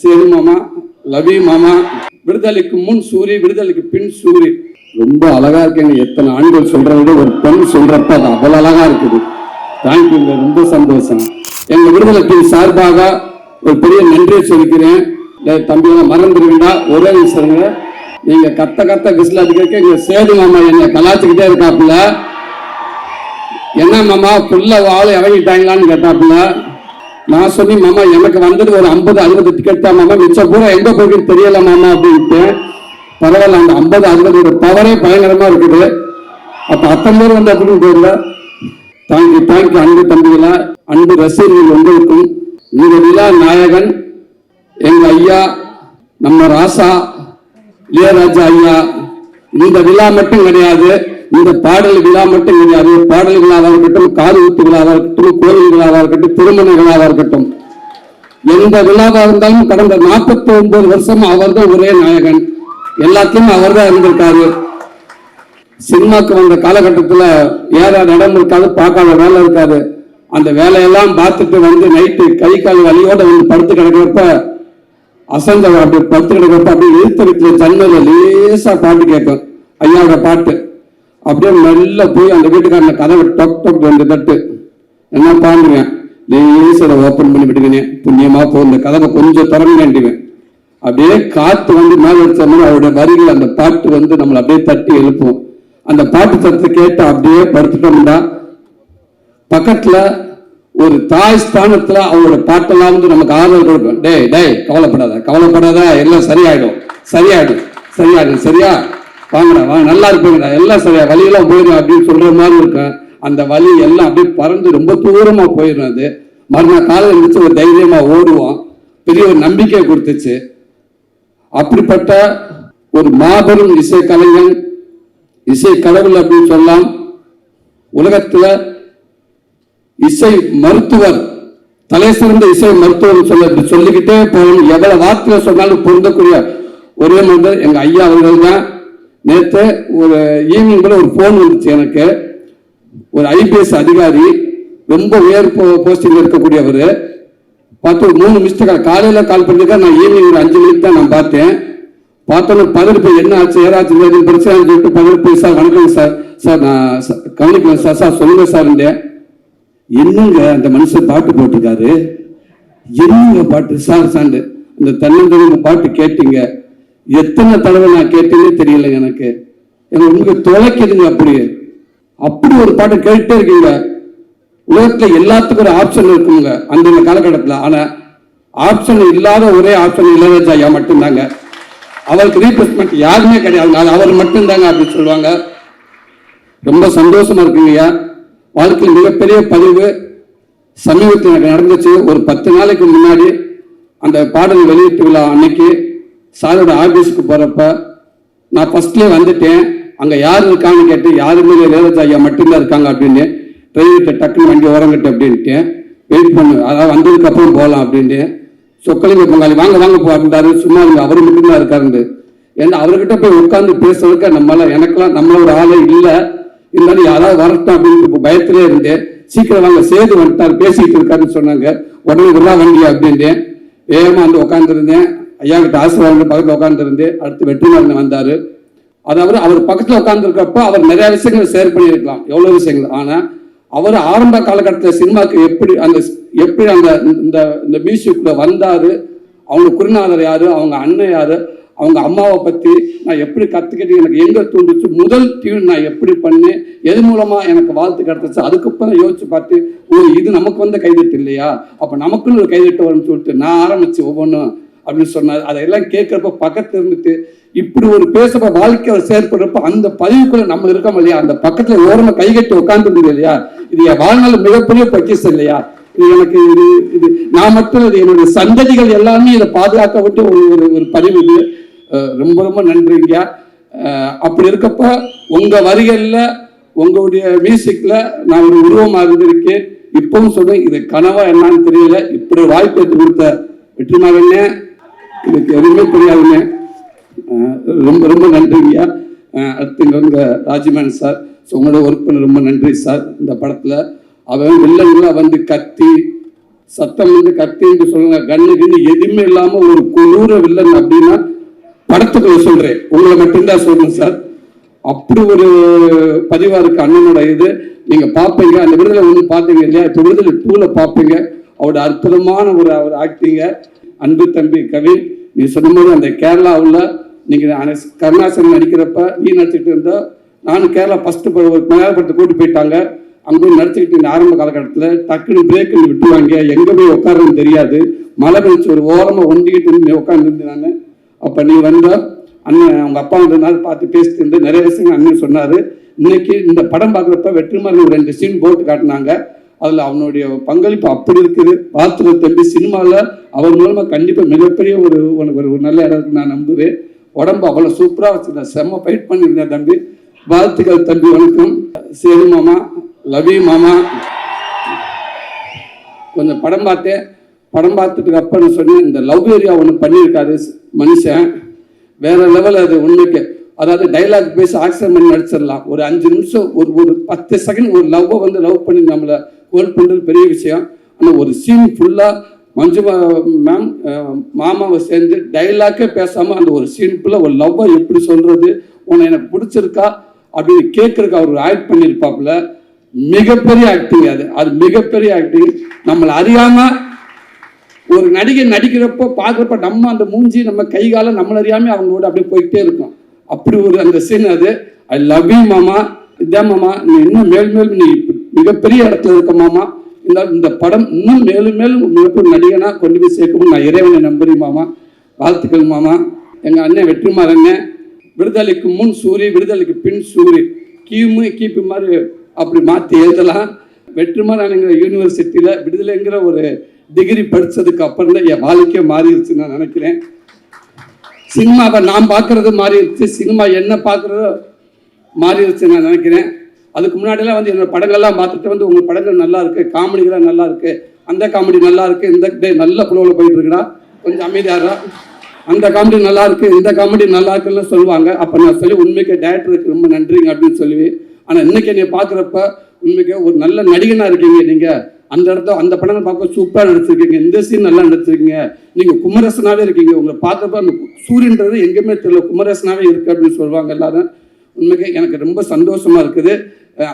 சேது மாமா லவி மாமா. விடுதலைக்கு முன் சூரி விடுதலைக்கு பின் சூரி. ரொம்ப அழகா இருக்கீங்க. எத்தனை ஆண்கள் சொல்றத ஒரு பெண் சொல்றப்ப அது அவ்வளவு அழகா இருக்குது. தேங்க்யூங்க ரொம்ப சந்தோஷம். எங்க விடுதலை சார்பாக ஒரு பெரிய நன்றியை சொல்லிக்கிறேன். தம்பியெல்லாம் மறந்துருவீங்களா? ஒரே நிமிஷங்க நீங்க கத்த கத்த விசில் அடிக்க எங்க சேது மாமா என்னை கலாச்சிக்கிட்டே இருக்காப்புல. என்ன மாமா புல்ல ஆள் இறங்கிட்டாங்களான்னு கேட்டாப்புல. நான் சொல்லி மாமா எனக்கு வந்தது ஒரு ஐம்பது அறுபது டிக்கெட் தான் மாமா. மிச்சம் பூரா எங்க போகுதுன்னு தெரியல மாமா அப்படின்ட்டு. பரவாயில்ல அந்த ஐம்பது அறுபது பவரே பயங்கரமா இருக்குது. அப்ப அத்தம்பது வந்து அப்படின்னு தெரியல. தேங்க்யூ தேங்க்யூ அன்பு தம்பிகளா அன்பு ரசிகர்கள் உங்களுக்கும் இந்த விழா நாயகன் எங்க ஐயா நம்ம ராசா இளையராஜா ஐயா இந்த விழா மட்டும் கிடையாது. இந்த பாடல் விழா மட்டும் கிடையாது பாடல் விழாவாக இருக்கட்டும் காது ஊத்து விழாவாக இருக்கட்டும் கோவில் விழாவாக இருக்கட்டும் திருமண விழாவாக இருக்கட்டும். எந்த விழாவாக இருந்தாலும் கடந்த நாற்பத்தி ஒன்பது வருஷம் அவர்தான் ஒரே நாயகன். எல்லாத்தையும் அவர்தான் இருந்திருக்காரு சினிமாக்கு வந்த காலகட்டத்தில் ஏற இடம் இருக்காது பார்க்காத வேலை இருக்காது. அந்த வேலையெல்லாம் பார்த்துட்டு வந்து நைட்டு கை கால் வலியோட வந்து படுத்து கிடக்கிறப்ப அசந்த அப்படி படுத்து கிடக்கிறப்ப அப்படியே இழுத்து வீட்டில் ஜன்னல லேசா பாட்டு கேட்கும். ஐயாவோட பாட்டு. அப்படியே மெல்ல போய் அந்த வீட்டுக்காரன கதவை டொக் டொக் வந்து தட்டு. என்ன பாருங்க லேசா ஓப்பன் பண்ணி விடுங்கனே புண்ணியமாக போ இந்த கதவை கொஞ்சம் திறமையாண்டிவேன் அப்படியே காற்று வந்து மேலே வச்சோம்னா மாதிரி அவருடைய வரிகள் அந்த பாட்டு வந்து நம்மளை அப்படியே தட்டி எழுப்பும் அந்த பாட்டு சத்தத்தை கேட்டு அப்படியே படுத்துட்டோம்னா பக்கத்தில் ஒரு தாய் ஸ்தானத்தில் அவரோட பாட்டெல்லாம் வந்து நமக்கு ஆதரவு கொடுக்கும். டேய் டேய் கவலைப்படாத கவலைப்படாத எல்லாம் சரியாயிடும். சரியாயிடும் சரியாயிடும் சரியா? வாங்கடா வாங்க நல்லா இருப்பீங்கடா எல்லாம் சரியா வழியெல்லாம் போயிடும் அப்படின்னு சொல்ற மாதிரி இருக்கும். அந்த வலி எல்லாம் அப்படியே பறந்து ரொம்ப தூரமா போயிடும் அது. மறுநாள் காலையில் இருந்துச்சு ஒரு தைரியமா ஓடுவோம். பெரிய ஒரு நம்பிக்கை கொடுத்துச்சு. அப்படிப்பட்ட ஒரு மாபெரும் இசை கலைஞன் இசை கடவுள் அப்படின்னு சொல்லலாம். உலகத்துல இசை மருத்துவர் தலை சிறந்த இசை மருத்துவர் சொல்ல சொல்லிக்கிட்டே போகணும். எவ்வளவு வார்த்தையில சொன்னாலும் பொருந்தக்கூடிய ஒரே மனிதர் எங்க ஐயா அவர்கள் தான். நேற்று ஒரு ஈவினிங் கூட ஒரு ஃபோன் வந்துச்சு எனக்கு. ஒரு ஐபிஎஸ் அதிகாரி ரொம்ப உயர் போஸ்டிங் இருக்கக்கூடியவர். பார்த்து ஒரு மூணு மிஸ்டேக் காலையில் கால் பண்ணிருக்கா நான் ஈவினிங் ஒரு அஞ்சு மணிக்கு தான் நான் பார்த்தேன். பார்த்தோன்னே பதினெட்டு பேர் என்ன ஆச்சு? ஏதாச்சும் எதுவும் பிரச்சனை சொல்லிட்டு பதினெட்டு போய் சார் வணக்கம் சார். சார் நான் ச- கவனிக்கிறேன் சார் சார் சொல்லுங்க சார் என்னங்க அந்த மனுஷன் பாட்டு போட்டிருக்காரு? என்னங்க பாட்டு? சார் சாண்டு இந்த தன்னந்தனிங்க பாட்டு கேட்டீங்க. எத்தனை தடவை நான் கேட்டேனே தெரியல எனக்கு. எனக்கு உங்களுக்கு தொலைக்குதுங்க அப்படியே. அப்படி ஒரு பாட்டு கேட்டுட்டே இருக்கீங்க. உலகத்தில் எல்லாத்துக்கும் ஒரு ஆப்ஷன் இருக்குங்க அந்த காலகட்டத்தில். ஆனால் ஆப்ஷன் இல்லாத ஒரே ஆப்ஷன் இளையராஜா ஐயா மட்டும்தாங்க. அவருக்கு ரீப்ளேஸ்மெண்ட் யாருமே கிடையாது. அவர் மட்டும்தாங்க அப்படின்னு சொல்லுவாங்க. ரொம்ப சந்தோஷமா இருக்குங்க ஐயா. வாழ்க்கையில் மிகப்பெரிய பதிவு. சமீபத்தில் எனக்கு நடந்துச்சு. ஒரு பத்து நாளைக்கு முன்னாடி அந்த பாடல் வெளியீட்டு விழா அன்னைக்கு சாரோட ஆஃபீஸுக்கு போகிறப்ப நான் ஃபஸ்ட்லேயே வந்துட்டேன். அங்கே யார் இருக்காங்கன்னு கேட்டு யாருமே இல்லை, ஐயா மட்டும்தான் இருக்காங்க அப்படின்னு டிரைவர்கிட்ட டக்குன்னு வண்டி ஓரங்கட்டு அப்படின்ட்டு வெயிட் பண்ணு அதாவது வந்ததுக்கப்புறம் போகலாம் அப்படின்ட்டு. சொக்கலிங்க பங்காளி வாங்க வாங்க போ அப்படின்றாரு. சும்மா இருங்க அவர் மட்டும்தான் இருக்காருன்னு. ஏன்னா அவர்கிட்ட போய் உட்காந்து பேசுறதுக்கு நம்மளால எனக்கெல்லாம் நம்மளோட ஆளே இல்லை. இருந்தாலும் யாராவது வரட்டும் அப்படின்னு பயத்திலே இருந்தேன் சீக்கிரம் வாங்க சேது வந்துட்டார் பேசிட்டு இருக்காருன்னு சொன்னாங்க. உடனே விழா வண்டி அப்படின்ட்டு. வேகமாக வந்து உட்காந்துருந்தேன் ஐயா கிட்ட ஆசீர்வாதம் பக்கத்தில் உட்காந்துருந்து அடுத்து வெற்றிமாறன் வந்தார். அதாவது அவர் பக்கத்தில் உட்கார்ந்துருக்கப்ப அவர் நிறைய விஷயங்களை ஷேர் பண்ணியிருக்கலாம். எவ்வளோ விஷயங்கள்? ஆனால் அவர் ஆரம்ப காலகட்டத்தில் சினிமாக்கு எப்படி அந்த எப்படி அந்த இந்த இந்த மியூசிக்குள்ள வந்தார் அவங்க குருநாதர் யார் அவங்க அண்ணன் யார் அவங்க அம்மாவை பற்றி நான் எப்படி கற்றுக்கிட்டு எனக்கு எங்கே தூண்டுச்சு முதல் டியூன் நான் எப்படி பண்ணேன் எது மூலமாக எனக்கு வாழ்த்து கிடச்சிச்சு அதுக்கப்புறம் யோசிச்சு பார்த்து ஓ இது நமக்கு வந்த கைதட்டு இல்லையா? அப்போ நமக்குன்னு ஒரு கைதட்டு வரும்னு சொல்லிட்டு நான் ஆரம்பித்து ஒவ்வொன்றும் அப்படின்னு சொன்னார். அதையெல்லாம் கேட்குறப்ப பக்கத்தில் இருந்துட்டு இப்படி ஒரு பேசுகிற வாழ்க்கை அவர் செயற்படுறப்ப அந்த பதிவுக்குள்ள நம்ம இருக்கோம் இல்லையா? அந்த பக்கத்தில் ஓரமாக கைகட்டி உட்காந்து இல்லையா? இது என் வாழ்நாள் மிகப்பெரிய பொக்கிஷம் இல்லையா? இது எனக்கு இது இது நான் மட்டும் இது என்னுடைய சந்ததிகள் எல்லாமே இதை பாதுகாக்க விட்டு ஒரு ஒரு ஒரு பதிவு இது. ரொம்ப ரொம்ப நன்றிங்க அப்படி இருக்கப்ப உங்கள் வரிகளில் உங்களுடைய மியூசிக்கில் நான் ஒரு உருவமாக இருந்திருக்கேன். இப்பவும் சொல்றேன் இது கனவா என்னன்னு தெரியல. இப்படி வாய்ப்பு கொடுத்த வெற்றிமாறனே இதுக்கு எதுவுமே தெரியாதுங்க ரொம்ப ரொம்ப நன்றிங்கய்யா. அடுத்து இங்கே வந்து ராஜ்மேன் சார். ஸோ உங்களோட ஒர்க் பண்ண ரொம்ப நன்றி சார் இந்த படத்தில். அவன் வில்லன்லாம் வந்து கத்தி சத்தம் வந்து கத்தின்னு சொல்லுங்க கண்ணு கிண்ணு எதுவுமே இல்லாமல் ஒரு கொடூர வில்லன் அப்படின்னா படத்துக்குள்ள சொல்கிறேன் உங்களை மட்டும்தான் சொல்லுங்கள் சார். அப்படி ஒரு பதிவாக இருக்கு அண்ணனோட இது. நீங்கள் பார்ப்பீங்க அந்த விடுதலை ஒன்று பார்த்தீங்க இல்லையா? இப்போ விடுதலை டூவில் பார்ப்பீங்க அவரோட அற்புதமான ஒரு அவர் ஆக்டிங்கை அன்பு தம்பி கவி நீ சொன்னபோது அந்த கேரளாவில் நீங்கள் கருணாசன் நடிக்கிறப்ப நீ நடிச்சிட்டு இருந்தா நானும் கேரளா ஃபஸ்ட்டு மேலப்பட்டு கூட்டி போயிட்டாங்க. அங்கே போய் நடிச்சுக்கிட்டு இருந்த ஆரம்ப காலகட்டத்தில் டக்குன்னு பிரேக்குன்னு விட்டுருவாங்க. எங்கே போய் உட்காருன்னு தெரியாது. மழை பெஞ்சு ஒரு ஓரமாக ஒண்டிக்கிட்டு இருந்து உட்காந்துருந்து நான். அப்போ நீ வந்த அண்ணன் அவங்க அப்பா வந்ததுனால பார்த்து பேசிட்டு இருந்து நிறைய விஷயங்கள் அண்ணன் சொன்னார். இன்னைக்கு இந்த படம் பார்க்குறப்ப வெற்றிமாறன் ஒரு ரெண்டு சீன் போட்டு காட்டினாங்க. அதுல அவனுடைய பங்களிப்பு அப்படி இருக்குது. பார்த்துக்க தம்பி சினிமாவில் அவர் மூலமா கண்டிப்பாக மிகப்பெரிய ஒரு உனக்கு ஒரு ஒரு நல்ல இடம் இருக்கு நான் நம்புவேன். உடம்பு அவ்வளவு சூப்பரா வச்சிருந்தேன் செம்ம ஃபைட் பண்ணியிருந்தேன் தம்பி. வாழ்த்துக்கள் தம்பி வணக்கம். சரி மாமா லவ் யூ மாமா. கொஞ்சம் படம் பார்த்தேன். படம் பார்த்துட்டு அப்புறம் சொன்னேன் இந்த லவ் ஏரியா ஒன்று பண்ணியிருக்காரு மனுஷன். வேற லெவல் அது உண்மைக்கு அதாவது டைலாக் பேசி ஆக்சன் பண்ணி நடிச்சிடலாம் ஒரு அஞ்சு நிமிஷம் ஒரு ஒரு பத்து செகண்ட் ஒரு லவ்வை வந்து லவ் பண்ணி நம்மளை ஹோல்ட் பண்ணுறது பெரிய விஷயம். ஆனால் ஒரு சீன் ஃபுல்லாக மஞ்சு மேம் மாமாவை சேர்ந்து டைலாக்கே பேசாமல் அந்த ஒரு சீன் ஃபுல்லாக ஒரு லவ்வை எப்படி சொல்கிறது உன்னை எனக்கு பிடிச்சிருக்கா அப்படின்னு கேட்குறக்கு அவர் ஆக்ட் பண்ணியிருப்பாப்புல. மிகப்பெரிய ஆக்டிங் அது. அது மிகப்பெரிய ஆக்டிங் நம்மளை அறியாமல் ஒரு நடிகை நடிக்கிறப்போ பார்க்குறப்ப நம்ம அந்த மூஞ்சி நம்ம கை காலம் நம்மள அறியாமல் அவங்களோட அப்படியே போயிட்டே இருக்கும். அப்படி ஒரு அந்த சீன் அது. ஐ லவ் யூ மாமா. இதான் மாமா. நீ இன்னும் மேல் மேல் நீ மிகப்பெரிய இடத்துல இருக்க மாமா. இந்த இந்த படம் இன்னும் மேலும் மேலும் மிகப்பெரிய நடிகனா கொண்டு போய் சேர்க்கணும் நான் இறைவனை நம்புறேன் மாமா. வாழ்த்துக்கள் மாமா. எங்க அண்ணன் வெற்றிமாறன் அண்ணன் விடுதலைக்கு முன் சூரி விடுதலைக்கு பின் சூரி. கிமு கிபி மாதிரி அப்படி மாற்றி எழுதலாம். வெற்றிமாறனுங்கிற யூனிவர்சிட்டியில விடுதலைங்கிற ஒரு டிகிரி படிச்சதுக்கு அப்புறம் தான் என் வாழ்க்கையே மாறிடுச்சு நான் நினைக்கிறேன். சினிமாவை நான் பார்க்கறது மாறிடுச்சு. சினிமா என்ன பார்க்கறதோ மாறிடுச்சு நான் நினைக்கிறேன். அதுக்கு முன்னாடிலாம் வந்து என்னோட படங்கள்லாம் பார்த்துட்டு வந்து உங்கள் படங்கள் நல்லா இருக்குது காமெடிகளாக நல்லா இருக்குது அந்த காமெடி நல்லா இருக்குது இந்த டே- நல்ல குழுவில் போயிட்டு இருக்குடா. கொஞ்சம் அமைதியாரா அந்த காமெடி நல்லா இருக்குது இந்த காமெடி நல்லா இருக்குன்னு சொல்லுவாங்க. அப்போ நான் சொல்லி உண்மைக்கு டேரக்டருக்கு ரொம்ப நன்றிங்க அப்படின்னு சொல்லுவேன். ஆனால் இன்னைக்கு என்னை பார்க்குறப்ப உண்மைக்கு ஒரு நல்ல நடிகனாக இருக்கீங்க நீங்கள் அந்த இடத்த அந்த படங்கள் பார்க்க சூப்பராக நடிச்சிருக்கீங்க. இந்த சீன் நல்லா நடிச்சிருக்கீங்க. நீங்கள் குமரசனாவே இருக்கீங்க. உங்களை பார்க்குறப்ப அந்த சூரியன்றது எங்கேயுமே தெரியல. குமரசனாவே இருக்குது அப்படின்னு சொல்லுவாங்க எல்லாரும். உண்மைக்கு எனக்கு ரொம்ப சந்தோஷமா இருக்குது.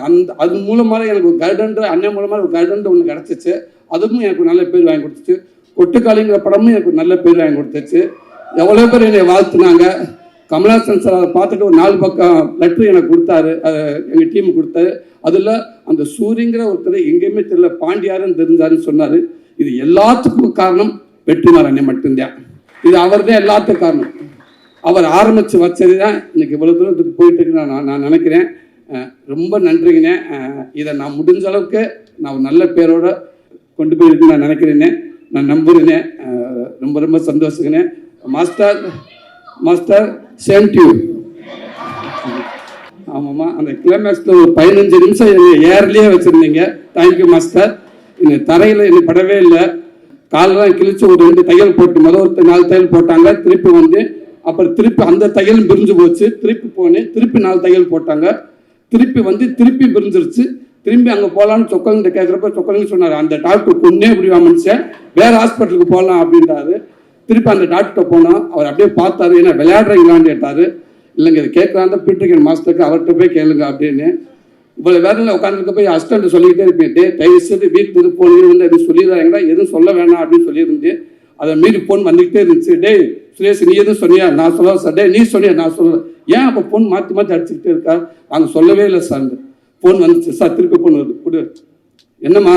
அந்த அது மூலமாக எனக்கு ஒரு கருடன்ற அண்ணன் மூலமாக ஒரு கருடன்ற ஒன்று கிடச்சிச்சு. அதுவும் எனக்கு நல்ல பேர் வாங்கி கொடுத்துச்சு. கொட்டுக்காளிங்கிற படமும் எனக்கு நல்ல பேர் வாங்கி கொடுத்துச்சு. எவ்வளோ பேர் என்னை வாழ்த்துனாங்க. கமலாசன் சார் அதை பார்த்துட்டு ஒரு நாலு பக்கம் லெட்ரு எனக்கு கொடுத்தாரு. எங்கள் டீம் கொடுத்தாரு. அதில் அந்த சூரியங்கிற ஒருத்தர் எங்கேயுமே தெரியல பாண்டியாருன்னு தெரிஞ்சாருன்னு சொன்னார். இது எல்லாத்துக்கும் காரணம் வெற்றிமாறன் மட்டும்தான். இது அவர் தான் எல்லாத்துக்கும் காரணம். அவர் ஆரம்பித்து வச்சது தான் இன்னைக்கு இவ்வளோ தூரத்துக்கு போயிட்டு நான் நான் நினைக்கிறேன். ரொம்ப நன்றிங்கண்ணே. இதை நான் முடிஞ்ச அளவுக்கு நான் ஒரு நல்ல பேரோட கொண்டு போயிருக்குன்னு நான் நினைக்கிறேன்னே நான் நம்புறேனே ரொம்ப ரொம்ப சந்தோஷங்கண்ணே. மாஸ்டர் மாஸ்டர் சேம் டியூ ஆமாம்மா அந்த கிளைமேக்ஸில் ஒரு பதினஞ்சு நிமிஷம் என்னை ஏர்லேயே வச்சுருந்தீங்க. Thank you master. என்னை தரையில் என்னை படவே இல்லை. காலெல்லாம் கிழிச்சு ஒரு ரெண்டு தையல் போட்டு முதல் ஒரு நாலு தையல் போட்டாங்க. திருப்பி வந்து அப்புறம் திருப்பி அந்த தையலும் பிரிஞ்சு போச்சு. திருப்பி போனேன். திருப்பி நாலு தையல் போட்டாங்க. திருப்பி வந்து திருப்பி பிரிஞ்சிருச்சு. திரும்பி அங்கே போகலான்னு சொக்கங்கிட்ட கேட்குறப்ப சொக்கலிங்க சொன்னார் அந்த டாக்டர் கொன்னே முடிவா மனுஷன். வேற ஹாஸ்பிட்டலுக்கு போகலாம் அப்படின்றாரு. திருப்பி அந்த டாக்டர் போனோம் அவர் அப்படியே பார்த்தாரு. ஏன்னா விளையாடுறீங்களான்னு கேட்டார். இல்லைங்க இதை கேட்குறாங்க தான். மாஸ்டருக்கு அவர்கிட்ட போய் கேளுங்க அப்படின்னு. இவ்வளோ வேலையில் உட்காந்துருக்க போய் அசிஸ்டன்ட் சொல்லிக்கிட்டே இருப்பேன் டே தயவு செய்து வீட்டுக்கு வந்து எதுவும் சொல்லிடுறாங்களா எதுவும் சொல்ல வேணாம் அப்படின்னு சொல்லியிருந்து அதை மீறி ஃபோன் வந்துக்கிட்டே இருந்துச்சு. டேய் சுரேஷ் நீ எதுவும் சொன்னியா? நான் சொல்ல சண்டே நீ சொன்னியா? நான் சொல்ல ஏன் அப்போ ஃபோன் மாற்றி மாற்றி அடிச்சுக்கிட்டே இருக்கா? அவங்க சொல்லவே இல்லை சார் ஃபோன் வந்துச்சு. சார் திருப்பி பொண்ணு வருது கொடு. என்னம்மா?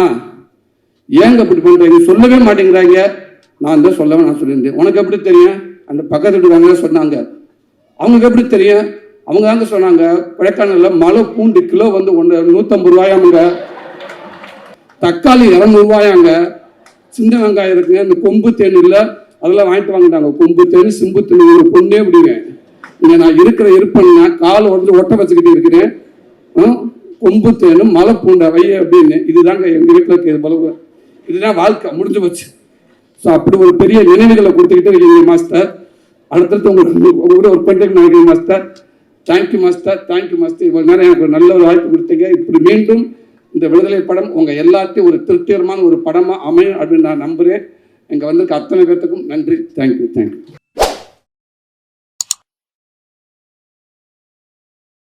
ஏங்க இப்படி பண்ணுறீங்க சொல்லவே மாட்டேங்கிறாங்க. நான் தான் சொல்லவே நான் சொல்லியிருந்தேன். உனக்கு எப்படி தெரியும்? அந்த பக்கத்து வீட்டுக்காரங்க சொன்னாங்க. அவங்களுக்கு எப்படி தெரியும்? அவங்க தாங்க சொன்னாங்க. கொடைக்கானலில் மலை பூண்டு கிலோ வந்து ஒன்று நூற்றம்பது ரூபாயாமுங்க. தக்காளி இரநூறுவாயாங்க சின்ன வெங்காயம் இருக்குங்க. இந்த கொம்பு தேன் இல்லை. அதெல்லாம் வாங்கிட்டு வாங்கிட்டாங்க கொம்பு தேன் சிம்பு தேன் ஒரு பொண்ணே விடுவேன் இங்கே நான் இருக்கிற இருப்பேன்னா கால் உடஞ்சு ஒட்ட வச்சுக்கிட்டு இருக்கிறேன். கொம்பு தேனும் மலை பூண்டை வைய அப்படின்னு. இதுதாங்க எங்கள் வீட்டில் இருக்கிறது பலவு. இதுதான் வாழ்க்கை முடிஞ்சு போச்சு. ஸோ அப்படி ஒரு பெரிய நினைவுகளை கொடுத்துக்கிட்டே இருக்கீங்க மாஸ்டர். அடுத்தடுத்து உங்களுக்கு உங்க ஒரு பண்ணிட்டு நினைக்கிறேன் master. Thank you master. Thank you master. இவ்வளோ நேரம் எனக்கு ஒரு நல்ல ஒரு வாய்ப்பு கொடுத்தீங்க. இப்படி மீண்டும் இந்த விடுதலை படம் உங்கள் எல்லாத்தையும் ஒரு திருப்திகரமான ஒரு படமாக அமையும் அப்படின்னு நான் நம்புகிறேன் இங்கே வந்திருக்க அத்தனை பேர்த்துக்கும் நன்றி. Thank you thank you